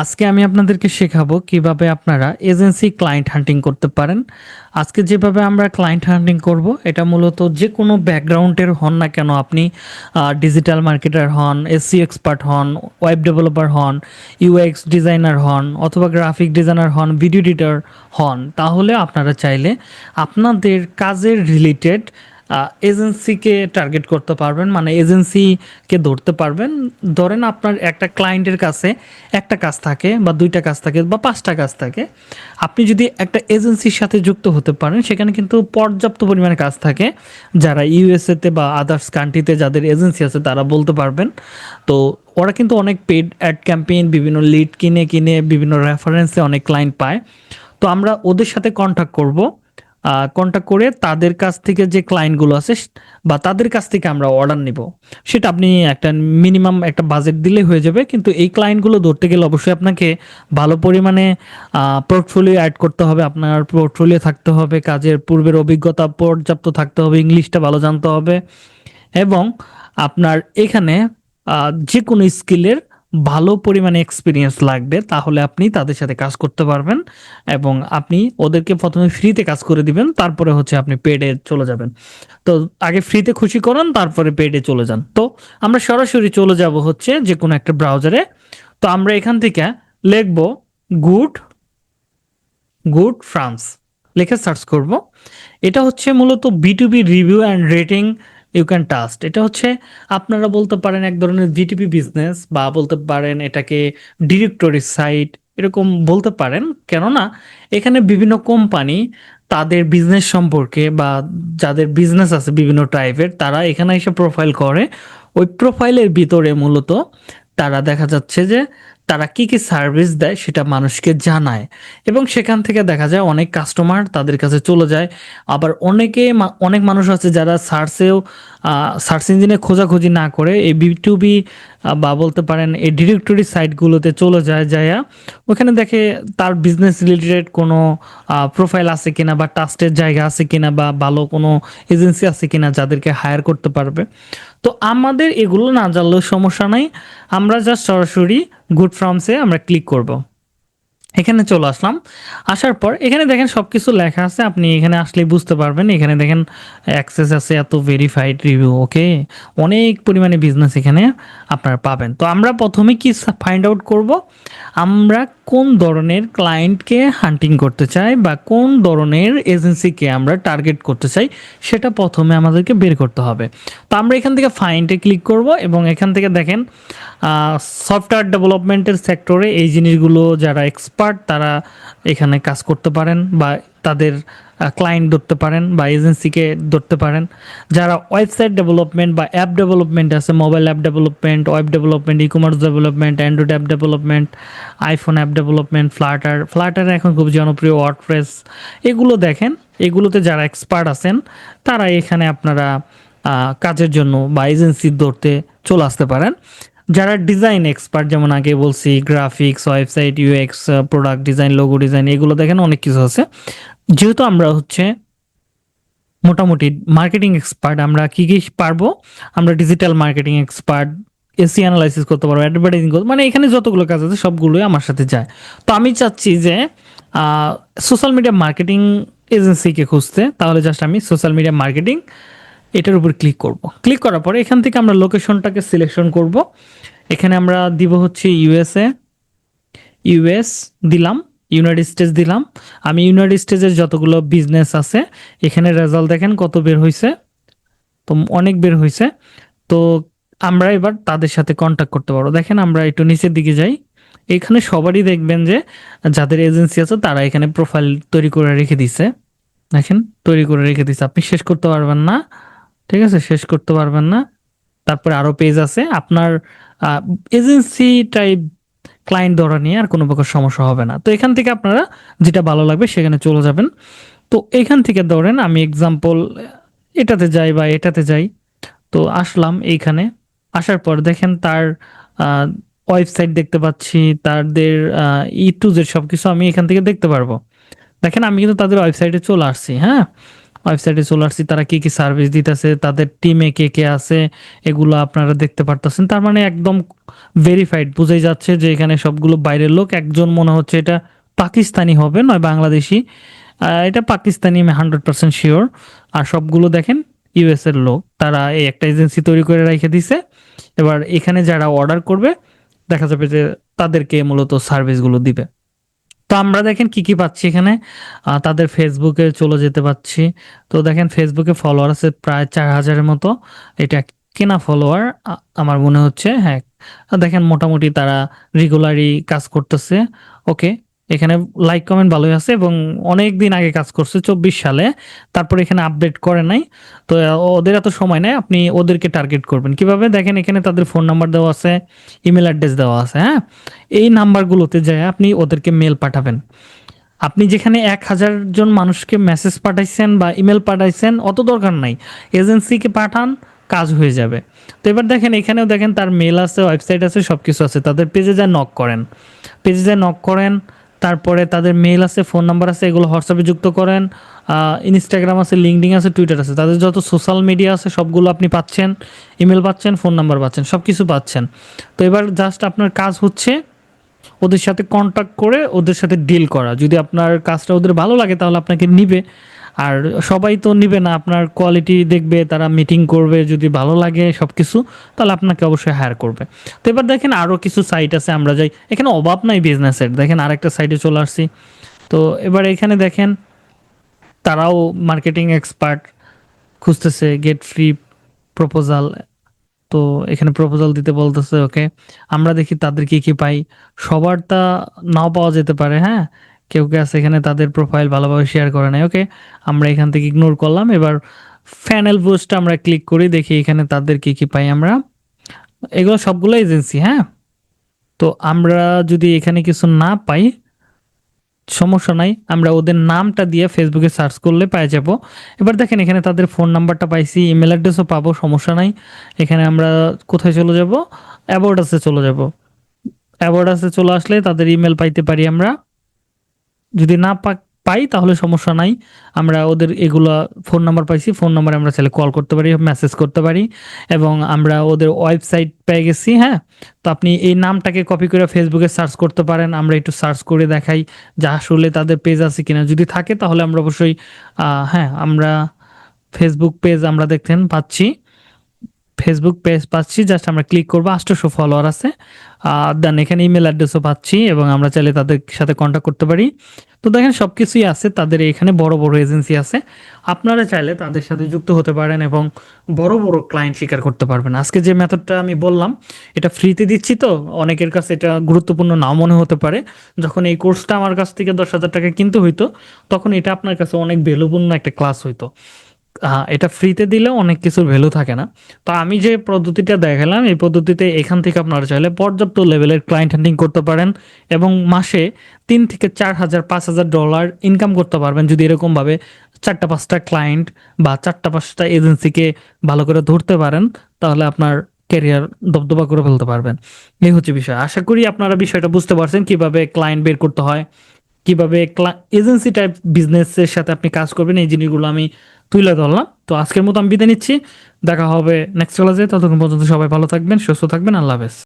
আজকে আমি আপনাদেরকে শেখাবো কীভাবে আপনারা এজেন্সি ক্লায়েন্ট হান্টিং করতে পারেন। আজকে যেভাবে আমরা ক্লায়েন্ট হান্টিং করব, এটা মূলত যে কোনো ব্যাকগ্রাউন্ডের হন না কেন, আপনি ডিজিটাল মার্কেটার হন, এসসি এক্সপার্ট হন, ওয়েব ডেভেলপার হন, ইউএক্স ডিজাইনার হন, অথবা গ্রাফিক ডিজাইনার হন, ভিডিও এডিটর হন, তাহলে আপনারা চাইলে আপনাদের কাজের রিলেটেড এজেন্সিকে টার্গেট করতে পারবেন মানে এজেন্সিকে ধরতে পারবেন। ধরেন আপনার একটা ক্লায়েন্টের কাছে একটা কাজ থাকে বা দুইটা কাজ থাকে বা পাঁচটা কাজ থাকে। আপনি যদি একটা এজেন্সির সাথে যুক্ত হতে পারেন, সেখানে কিন্তু পর্যাপ্ত পরিমাণে কাজ থাকে। যারা ইউএসএতে বা আদার্স কান্ট্রিতে যাদের এজেন্সি আছে, তারা বলতে পারবেন। তো ওরা কিন্তু অনেক পেড অ্যাড ক্যাম্পেইন বিভিন্ন লিড কিনে কিনে, বিভিন্ন রেফারেন্সে অনেক ক্লায়েন্ট পায়। তো আমরা ওদের সাথে কন্ট্যাক্ট করব। কন্ট্যাক্ট করে তাদের কাছ থেকে যে ক্লায়েন্টগুলো আছে, বা তাদের কাছ থেকে আমরা অর্ডার নিব। সেটা আপনি একটা মিনিমাম একটা বাজেট দিলে হয়ে যাবে, কিন্তু এই ক্লায়েন্টগুলো ধরতে গেলে অবশ্যই আপনাকে ভালো পরিমাণে পোর্টফোলিও অ্যাড করতে হবে, আপনার পোর্টফোলিও থাকতে হবে, কাজের পূর্বের অভিজ্ঞতা পর্যাপ্ত থাকতে হবে ইংলিশটা ভালো জানতে হবে, এবং আপনার এখানে যে কোনো স্কিলের ভালো পরিমাণে এক্সপিরিয়েন্স লাগবে, তাহলে আপনি তাদের সাথে কাজ করতে পারবেন এবং আপনি ওদেরকে প্রথমে ফ্রিতে কাজ করে দিবেন, তারপরে হচ্ছে আপনি পেডে চলে যাবেন। তো আগে ফ্রিতে খুশি করান, তারপরে পেডে চলে যান। তো আমরা সরাসরি চলে যাব হচ্ছে যে কোনো একটা ব্রাউজারে তো আমরা এখান থেকে লিখব গুড গুড ফ্রান্স লিখে সার্চ করব। এটা হচ্ছে মূলত B to B review and rating you can trust এটা হচ্ছে আপনারা বলতে পারেন এক ধরনের জিটিপি বিজনেস বা বলতে পারেন এটাকে ডিরেক্টরি সাইট এরকম বলতে পারেন। কেননা এখানে বিভিন্ন কোম্পানি তাদের বিজনেস সম্পর্কে বা যাদের বিজনেস আছে বিভিন্ন টাইপের তারা এখানে এসে প্রোফাইল করে। ওই প্রোফাইলের ভিতরে মূলত তারা দেখা যাচ্ছে যে তারা কি কি সার্ভিস দেয় সেটা মানুষকে জানায়। এবং সেখান থেকে দেখা যায় অনেক কাস্টমার তাদের কাছে চলে যায়। আবার অনেকে অনেক মানুষ আছে যারা সার্চেও সার্চ ইঞ্জিনে খোঁজাখুঁজি না করে এই বি টু বা বলতে পারেন এই ডিরেক্টরি সাইটগুলোতে চলে যায় যায়া ওখানে দেখে তার বিজনেস রিলেটেড কোনো প্রোফাইল আছে কিনা বা টাস্টের জায়গা আছে কিনা বা ভালো কোনো এজেন্সি আছে কিনা যাদেরকে হায়ার করতে পারবে। তো আমাদের এগুলো না জানলেও সমস্যা নাই। আমরা জাস্ট সরাসরি গুড ফ্রমসে আমরা ক্লিক করব। এখানে চলে আসলাম। আসার পর এখানে দেখেন সব কিছু লেখা আছে। আপনি এখানে আসলেই বুঝতে পারবেন। এখানে দেখেন অ্যাক্সেস আছে, এত ভেরিফাইড রিভিউ ওকে অনেক পরিমাণে বিজনেস এখানে আপনারা পাবেন। তো আমরা প্রথমে কি ফাইন্ড আউট করব? আমরা কোন ধরনের ক্লায়েন্টকে হান্টিং করতে চাই বা কোন ধরনের এজেন্সিকে আমরা টার্গেট করতে চাই, সেটা প্রথমে আমাদেরকে বের করতে হবে। তো আমরা এখান থেকে ফাইন্ডে ক্লিক করব এবং এখান থেকে দেখেন সফটওয়্যার ডেভেলপমেন্টের সেক্টরে এই জিনিসগুলো যারা এক্সপার্ট তারা এখানে কাজ করতে পারেন বা তাদের ক্লায়েন্ট ধরতে পারেন বা এজেন্সিকে ধরতে পারেন। যারা ওয়েবসাইট ডেভেলপমেন্ট বা অ্যাপ ডেভেলপমেন্ট আছে mobile app development web development e commerce development Android app development iPhone app development Flutter Flutter এখন খুব জনপ্রিয় ওয়ার্ডপ্রেস এগুলো দেখেন। এগুলোতে যারা এক্সপার্ট আছেন তারা এখানে আপনারা কাজের জন্য বা এজেন্সি ধরতে চলে আসতে পারেন। যারা ডিজাইন এক্সপার্ট যেমন আগে বলছি graphics website UX product design logo design এগুলো দেখেন, অনেক কিছু আছে। যেহেতু আমরা হচ্ছে মোটামুটি মার্কেটিং এক্সপার্ট আমরা কি কি পারব? আমরা digital marketing expert SEO analysis করতে পারব অ্যাডভার্টাইজিং করতে মানে এখানে যতগুলো কাজ আছে, সবগুলোই আমার সাথে যায়। তো আমি চাচ্ছি যে সোশ্যাল মিডিয়া মার্কেটিং এজেন্সিকে খুঁজতে, তাহলে জাস্ট আমি সোশ্যাল মিডিয়া মার্কেটিং এটার উপর ক্লিক করব। ক্লিক করার পরে এখান থেকে আমরা লোকেশনটাকে সিলেকশন করব। এখানে আমরা দিব হচ্ছে ইউএসএ ইউএস দিলাম ইউনাইটেড স্টেটস দিলাম। আমি ইউনাইটেড স্টেটসের যতগুলো বিজনেস আছে, এখানে রেজাল্ট দেখেন কত বের হয়েছে তো অনেক বের হয়েছে তো আমরা এবার তাদের সাথে কন্ট্যাক্ট করতে পারব। দেখেন আমরা একটু নিচের দিকে যাই। এখানে সবারই দেখবেন যে যাদের এজেন্সি আছে তারা এখানে প্রোফাইল তৈরি করে রেখে দিছে। দেখেন, তৈরি করে রেখে দিছে। আপনি শেষ করতে পারবেন না। ঠিক আছে, শেষ করতে পারবেন না। তারপরে আরও পেজ আছে। আপনার এজেন্সি টাইপ ক্লায়েন্ট ধরা নিয়ে আর কোনো প্রকার সমস্যা হবে না। তো এখান থেকে আপনারা যেটা ভালো লাগবে সেখানে চলে যাবেন। তো এখান থেকে ধরেন আমি এক্সাম্পল এটাতে যাই বা এটাতে যাই। তো আসলাম এইখানে। আসার পর দেখেন তার ওয়েবসাইট দেখতে পাচ্ছি। তাদের ই টু জেড সবকিছু আমি এখান থেকে দেখতে পারব। দেখেন আমি কিন্তু তাদের ওয়েবসাইটে চলে আসছি হ্যাঁ? ওয়েবসাইটে চলে আসছি, তারা কি কি সার্ভিস দিতেছে, তাদের টিমে কে কে আছে, এগুলো আপনারা দেখতে পারতেছেন। তার মানে একদম ভেরিফাইড বোঝাই যাচ্ছে যে এখানে সবগুলো বাইরের লোক, একজন মনে হচ্ছে এটা পাকিস্তানি হবে, নয় বাংলাদেশি। এটা পাকিস্তানি, আমি হান্ড্রেড পার্সেন্ট শিওর আর সবগুলো দেখেন ইউএস এর লোক, তারা এই একটা এজেন্সি তৈরি করে রেখে দিছে। এবার এখানে যারা অর্ডার করবে, দেখা যাবে যে তাদেরকে মূলত সার্ভিসগুলো দিবে। তো আমরা দেখেন কি কি পাচ্ছি এখানে? তাদের ফেসবুকে চলে যেতে পাচ্ছি। তো দেখেন ফেসবুকে ফলোয়ার আছে প্রায় চার হাজারের মতো। এটা কেনা ফলোয়ার আমার মনে হচ্ছে হ্যাঁ। দেখেন মোটামুটি তারা রেগুলারই কাজ করতেছে। ওকে এখানে লাইক কমেন্ট ভালোই আছে এবং অনেক দিন আগে কাজ করছে, চব্বিশ সালে। তারপরে এখানে আপডেট করে নাই। তো ওদের এত সময় নেই, আপনি ওদেরকে টার্গেট করবেন। কীভাবে? দেখেন, এখানে তাদের ফোন নাম্বার দেওয়া আছে ইমেল অ্যাড্রেস দেওয়া আছে হ্যাঁ? এই নাম্বারগুলোতে যায় আপনি ওদেরকে মেল পাঠাবেন। আপনি যেখানে এক হাজার জন মানুষকে মেসেজ পাঠাইছেন বা ইমেল পাঠাইছেন, অত দরকার নাই। এজেন্সিকে পাঠান, কাজ হয়ে যাবে। তো এবার দেখেন, এখানেও দেখেন তার মেল আছে ওয়েবসাইট আছে সব কিছু আছে। তাদের পেজে যা নক করেন। পেজে যা নক করেন তারপরে তাদের মেল আছে ফোন নাম্বার আছে, এগুলো হোয়াটসঅ্যাপে যুক্ত করেন ইনস্টাগ্রাম আছে লিঙ্কডিং আছে টুইটার আছে। তাদের যত সোশ্যাল মিডিয়া আছে, সবগুলো আপনি পাচ্ছেন ইমেল পাচ্ছেন ফোন নাম্বার পাচ্ছেন সব কিছু পাচ্ছেন। তো এবার জাস্ট আপনার কাজ হচ্ছে ওদের সাথে কন্ট্যাক্ট করে ওদের সাথে ডিল করা। যদি আপনার কাজটা ওদের ভালো লাগে, তাহলে আপনাকে নিবে। আর সবাই তো নিবে না, আপনার কোয়ালিটি দেখবে, তারা মিটিং করবে, যদি ভালো লাগে সব কিছু তাহলে আপনাকে অবশ্যই হায়ার করবে। তো এবার দেখেন আরও কিছু সাইট আছে, আমরা যাই। এখানে অভাব নাই বিজনেসের দেখেন আরেকটা সাইটে চলে আসছি। তো এবার এখানে দেখেন, তারাও মার্কেটিং এক্সপার্ট খুঁজতেছে গেট ফ্রি প্রপোজাল তো এখানে প্রপোজাল দিতে বলতেছে ওকে আমরা দেখি তাদের কি কি পাই। সবার তা নাও পাওয়া যেতে পারে হ্যাঁ। কেউ আছে এখানে, তাদের প্রোফাইল ভালোভাবে শেয়ার করে নাই ওকে আমরা এখান থেকে ইগনোর করলাম, এবার ফ্যানেল বুস্ট আমরা ক্লিক করি, দেখি এখানে তাদের কি কি পাই আমরা। এগুলো সবগুলো এজেন্সি হ্যাঁ? তো আমরা যদি এখানে কিছু না পাই, সমস্যা নাই, আমরা ওদের নামটা দিয়ে ফেসবুকে সার্চ করলে পেয়ে যাব। এবার দেখেন এখানে তাদের ফোন নাম্বারটা পাইছি ইমেল অ্যাড্রেসও পাবো, সমস্যা নাই। এখানে আমরা কোথায় চলে যাব? অ্যাবোর্ডাসে চলে যাব। অ্যাবোর্ডাসে চলে আসলে তাদের ইমেল পাইতে পারি আমরা। যদি না পাই তাহলে সমস্যা নাই। আমরা ওদের এগুলা ফোন নাম্বার পাইছি ফোন নাম্বারে আমরা চাইলে কল করতে পারি মেসেজ করতে পারি এবং আমরা ওদের ওয়েবসাইট পেয়ে গেছি হ্যাঁ? তো আপনি এই নামটাকে কপি করে ফেসবুকে সার্চ করতে পারেন, আমরা একটু সার্চ করে দেখাই যে আসলে তাদের পেজ আছে কিনা। যদি থাকে তাহলে আমরা অবশ্যই হ্যাঁ আমরা ফেসবুক পেজ আমরা দেখতেন, পাচ্ছি। ফেসবুক পেজ পাচ্ছি জাস্ট আমরা ক্লিক করব, আষ্টশো ফলোয়ার আছে। দেন এখানে ইমেল অ্যাড্রেসও পাচ্ছি এবং আমরা চাইলে তাদের সাথে কন্ট্যাক্ট করতে পারি। তো দেখেন সব কিছুই আছে, তাদের এখানে বড় বড় এজেন্সি আছে। আপনারা চাইলে তাদের সাথে যুক্ত হতে পারেন এবং বড় বড় ক্লায়েন্ট স্বীকার করতে পারবেন। আজকে যে মেথডটা আমি বললাম, এটা ফ্রিতে দিচ্ছি তো, অনেকের কাছে এটা গুরুত্বপূর্ণ না মনে হতে পারে। যখন এই কোর্সটা আমার কাছ থেকে দশ হাজার টাকা কিনতে হইতো, তখন এটা আপনার কাছে অনেক ভ্যালুপূর্ণ একটা ক্লাস হইতো। এটা ফ্রিতে দিলেও অনেক কিছুর ভ্যালু থাকে না। তো আমি যে পদ্ধতিটা দেখালাম, এই পদ্ধতিতে এখান থেকে আপনারা চাইলে পর্যাপ্ত লেভেলের ক্লায়েন্ট হ্যান্ডিং করতে পারেন এবং মাসে তিন থেকে চার হাজার, পাঁচ হাজার ডলার ইনকাম করতে পারবেন যদি এরকমভাবে চারটা পাঁচটা ক্লায়েন্ট বা চারটা পাঁচটা এজেন্সিকে ভালো করে ধরতে পারেন, তাহলে আপনার ক্যারিয়ার দবদবা করে ফেলতে পারবেন। এই হচ্ছে বিষয়। আশা করি আপনারা বিষয়টা বুঝতে পারছেন কীভাবে ক্লায়েন্ট বের করতে হয় কীভাবে এজেন্সি টাইপ বিজনেসের সাথে আপনি কাজ করবেন, এই জিনিসগুলো আমি তুলে ধরলাম। তো আজকের মতো আমি বিদায় নিচ্ছি। দেখা হবে নেক্সট ক্লাসে ততক্ষণ পর্যন্ত সবাই ভালো থাকবেন, সুস্থ থাকবেন। আল্লাহ হাফেজ।